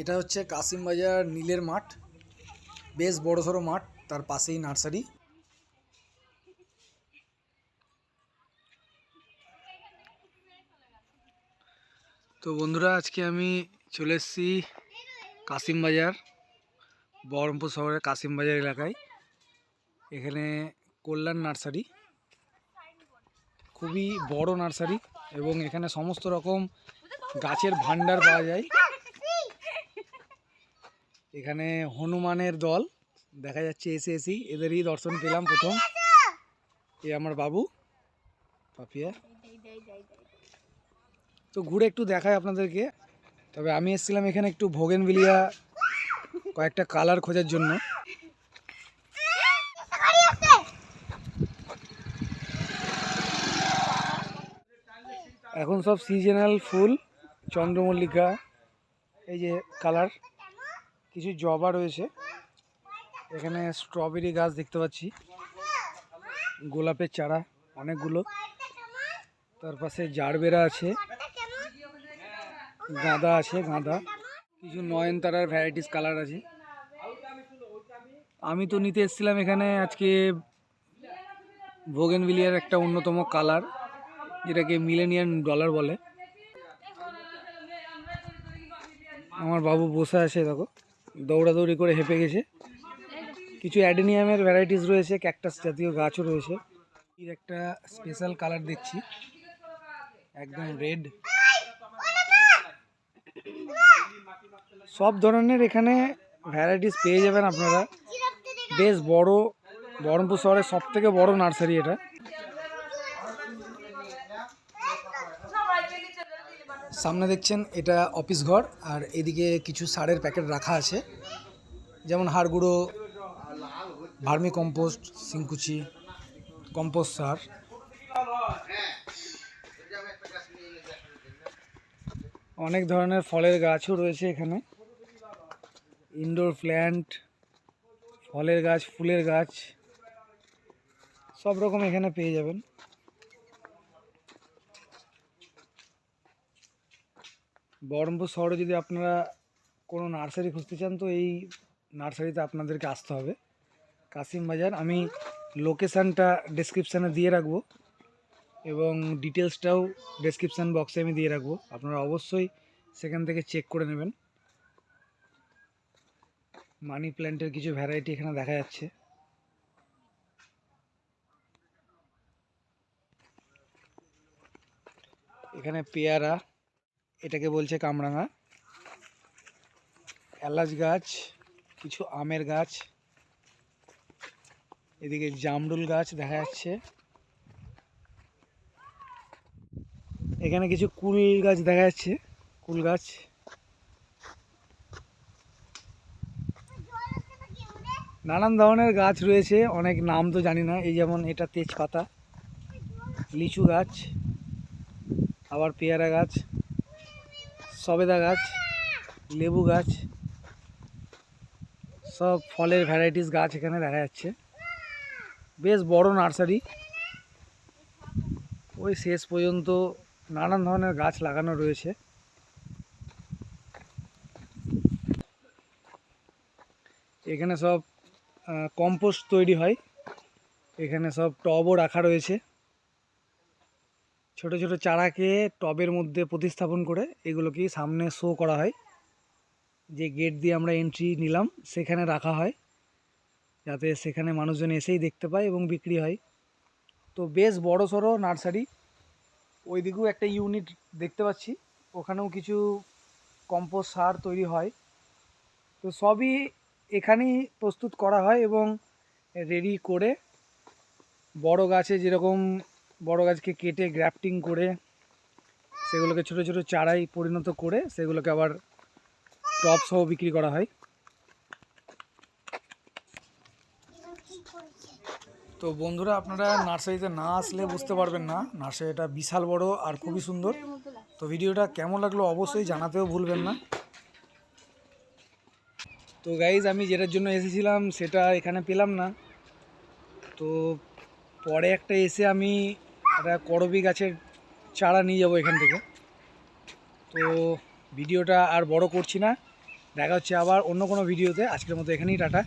এটা হচ্ছে কাসিমবাজার নীলের মাঠ। বেশ বড় সড়ো মাঠ, তার পাশেই নার্সারি। তো বন্ধুরা, আজকে আমি চলে এসেছি কাসিমবাজার বহরমপুর শহরের কাসিমবাজার এলাকায়। এখানে কল্যাণ নার্সারি, খুবই বড় নার্সারি এবং এখানে সমস্ত রকম গাছের ভান্ডার পাওয়া যায়। এখানে হনুমানের দল, দেখা যাচ্ছে এসে এসি এদেরই দর্শন পেলাম প্রথম। এ আমার বাবু, পাপিয়া। তো ঘুরে একটু দেখায় আপনাদেরকে। তবে আমি এসেছিলাম এখানে একটু ভোগেনভিলিয়া কয়েকটা কালার খোঁজার জন্য। এখন সব সিজনাল ফুল, চন্দ্রমল্লিকা, এই যে কালার। কিছু জবা রয়েছে। এখানে স্ট্রবেরি গাছ দেখতে পাচ্ছি। গোলাপের চারা অনেকগুলো। তার পাশে জারবেরা আছে। গাঁদা আছে, গাঁদা। কিছু নয়নতারার ভ্যারাইটিস কালার আছে। আমি তো নিতে এসেছিলাম এখানে আজকে ভোগেনভিলিয়ার একটা অন্যতম কালার যেটাকে মিলেনিয়ান ডলার বলে। আমার বাবু বসে আছে, দেখো। দৌড়াদৌড়ি করে হেঁপে গেছে। কিছু অ্যাডেনিয়ামের ভ্যারাইটিস রয়েছে ক্যাকটাস জাতীয় গাছও রয়েছে। এর একটা স্পেশাল কালার দেখছি। একদম রেড সব ধরনের এখানে ভ্যারাইটিস পেয়ে যাবেন আপনারা। বেশ বড়, বহরমপুর শহরের সব থেকে বড় নার্সারি এটা। সামনে দেখছেন এটা অফিস ঘর, আর এদিকে কিছু সারের প্যাকেট রাখা আছে। যেমন হাড় গুঁড়ো, ভার্মি কম্পোস্ট সিংকুচি কম্পোস্ট সার। অনেক ধরনের ফলের গাছও রয়েছে এখানে। ইনডোর প্ল্যান্ট, ফলের গাছ, ফুলের গাছ, সব রকম এখানে পেয়ে যাবেন। বহরমপুর শহরে যদি আপনারা কোনো নার্সারি খুঁজতে চান, তো এই নার্সারিতে আপনাদেরকে আসতে হবে। কাসিম বাজার, আমি লোকেশানটা ডেসক্রিপশানে দিয়ে রাখব এবং ডিটেলসটাও ডেসক্রিপশান বক্সে আমি দিয়ে রাখব। আপনারা অবশ্যই সেখান থেকে চেক করে নেবেন। মানি প্ল্যান্টের কিছু ভ্যারাইটি এখানে দেখা যাচ্ছে। এখানে পেয়ারা এটাকে বলছে কামরাঙা। এলাচ গাছ, কিছু আমের গাছ, এদিকে জামরুল গাছ দেখা যাচ্ছে। এখানে কিছু কুল গাছ দেখা যাচ্ছে, কুল গাছ। নানান ধরনের গাছ রয়েছে, অনেক নাম তো জানি না, এই যেমন এটা তেজপাতা, লিচু গাছ, আবার পেয়ারা গাছ। সবেদা গাছ, লেবু গাছ, সব ফলের ভ্যারাইটিস গাছ এখানে দেখা যাচ্ছে। বেশ বড় নার্সারি। ওই শেষ পর্যন্ত নানান ধরনের গাছ লাগানো রয়েছে। এখানে সব কম্পোস্ট তৈরি হয়। এখানে সব টবও রাখা রয়েছে। ছোট ছোট চারাকে টবের মধ্যে প্রতিস্থাপন করে এগুলোকে সামনে শো করা হয়। যে গেট দিয়ে আমরা এন্ট্রি নিলাম, সেখানে রাখা হয়। যাতে সেখানে মানুষজন এসেই দেখতে পায় এবং বিক্রি হয়। তো বেশ বড় সড়ো নার্সারি। ওই দিকেও একটা ইউনিট দেখতে পাচ্ছি। ওখানেও কিছু কম্পোস্ট সার তৈরি হয়। তো সবই এখানেই প্রস্তুত করা হয় এবং রেডি করে বড় গাছে যেরকম বড় গাছকে কেটে গ্রাফটিং করে, সেগুলোকে ছোট ছোট চারাই পরিণত করে সেগুলোকে আবার টপ সহ বিক্রি করা হয়। তো বন্ধুরা, আপনারা নার্সারিতে না আসলে বুঝতে পারবেন না। নার্সারিটা বিশাল বড় আর খুবই সুন্দর। তো ভিডিওটা কেমন লাগল অবশ্যই জানাতেও ভুলবেন না। তো গাইজ আমি যেটার জন্য এসেছিলাম, সেটা এখানে পেলাম না। তো পরে একটা এসে আমি একটা করবি গাছের চারা নিয়ে যাব এখান থেকে। তো ভিডিওটা আর বড় করছি না। দেখা হচ্ছে আবার অন্য কোনো ভিডিওতে। আজকের মতো এখানেই, টাটা।